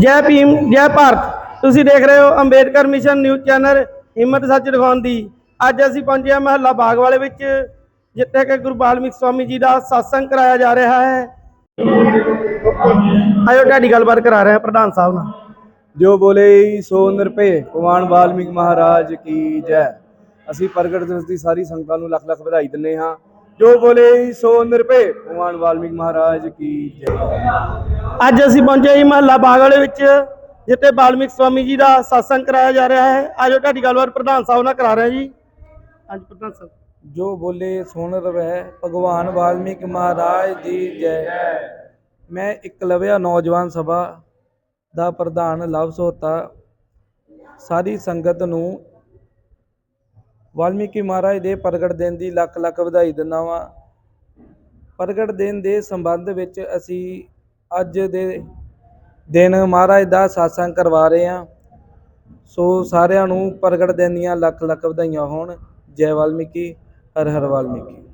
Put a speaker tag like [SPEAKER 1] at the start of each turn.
[SPEAKER 1] ਜੈ ਭੀਮ, ਜੈ ਭਾਰਤ। ਤੁਸੀਂ ਦੇਖ ਰਹੇ ਹੋ ਅੰਬੇਦਕਰ ਮਿਸ਼ਨ ਨਿਊਜ਼ ਚੈਨਲ, ਹਿੰਮਤ ਸੱਚ ਦਿਖਾਉਣ ਦੀ। ਅੱਜ ਅਸੀਂ ਪਹੁੰਚੇ ਹਾਂ ਮਹੱਲਾ ਬਾਗ ਵਾਲੇ ਵਿੱਚ, ਜਿੱਥੇ ਕਿ ਗੁਰੂ ਬਾਲਮੀਕ ਸਵਾਮੀ ਜੀ ਦਾ ਸਤਸੰਗ ਕਰਾਇਆ ਜਾ ਰਿਹਾ ਹੈ। ਆਇਓ ਤੁਹਾਡੀ ਗੱਲਬਾਤ ਕਰਾ ਰਹੇ ਹਾਂ ਪ੍ਰਧਾਨ ਸਾਹਿਬ ਨਾਲ।
[SPEAKER 2] ਜੋ ਬੋਲੇ ਸੋ ਨਿਰਪੇ ਭਗਵਾਨ ਵਾਲਮੀਕ ਮਹਾਰਾਜ ਕੀ ਜੈ। ਅਸੀਂ ਪ੍ਰਗਟ ਦਿਵਸ ਦੀ ਸਾਰੀ ਸੰਗਤਾਂ ਨੂੰ ਲੱਖ ਲੱਖ ਵਧਾਈ ਦਿੰਨੇ ਹਾਂ। ਜੋ ਬੋਲੇ ਸੋ ਨਿਰਭੈ। ਭਗਵਾਨ ਵਾਲਮੀਕ ਮਹਾਰਾਜ ਕੀ ਜੈ।
[SPEAKER 1] ਅੱਜ ਅਸੀਂ ਪਹੁੰਚੇ ਹਾਂ ਮਹੱਲਾ ਬਾਗ ਵਾਲੇ ਵਿੱਚ ਜਿੱਥੇ ਬਾਲਮੀਕ ਸਵਾਮੀ ਜੀ ਦਾ satsang ਕਰਾਇਆ ਜਾ ਰਿਹਾ ਹੈ। ਆਜੋ ਤੁਹਾਡੀ ਗੱਲਬਾਤ ਪ੍ਰਧਾਨ ਸਾਹਿਬ ਨਾਲ ਕਰਾ ਰਹੇ ਹਾਂ ਜੀ। ਹਾਂਜੀ ਪ੍ਰਧਾਨ ਸਾਹਿਬ।
[SPEAKER 2] ਜੋ ਬੋਲੇ ਸੋ ਨਿਰਭੈ ਭਗਵਾਨ ਵਾਲਮੀਕ ਮਹਾਰਾਜ ਦੀ ਜੈ। ਮੈਂ ਇਕਲਵਿਆ ਨੌਜਵਾਨ ਸਭਾ ਦਾ ਪ੍ਰਧਾਨ ਲਵ ਸੋਤਾ। ਸਾਰੀ ਸੰਗਤ ਨੂੰ ਵਾਲਮੀਕੀ ਮਹਾਰਾਜ ਦੇ ਪ੍ਰਗਟ ਦਿਨ ਦੀ ਲੱਖ ਲੱਖ ਵਧਾਈ ਦਿੰਦਾ ਵਾਂ। ਪ੍ਰਗਟ ਦਿਨ ਦੇ ਸੰਬੰਧ ਵਿੱਚ ਅਸੀਂ ਅੱਜ ਦੇ ਦਿਨ ਮਹਾਰਾਜ ਦਾ satsang ਕਰਵਾ ਰਹੇ ਹਾਂ। ਸੋ ਸਾਰਿਆਂ ਨੂੰ ਪ੍ਰਗਟ ਦਿਨ ਦੀਆਂ ਲੱਖ ਲੱਖ ਵਧਾਈਆਂ ਹੋਣ। ਜੈ ਵਾਲਮੀਕੀ, ਹਰ ਹਰ ਵਾਲਮੀਕੀ।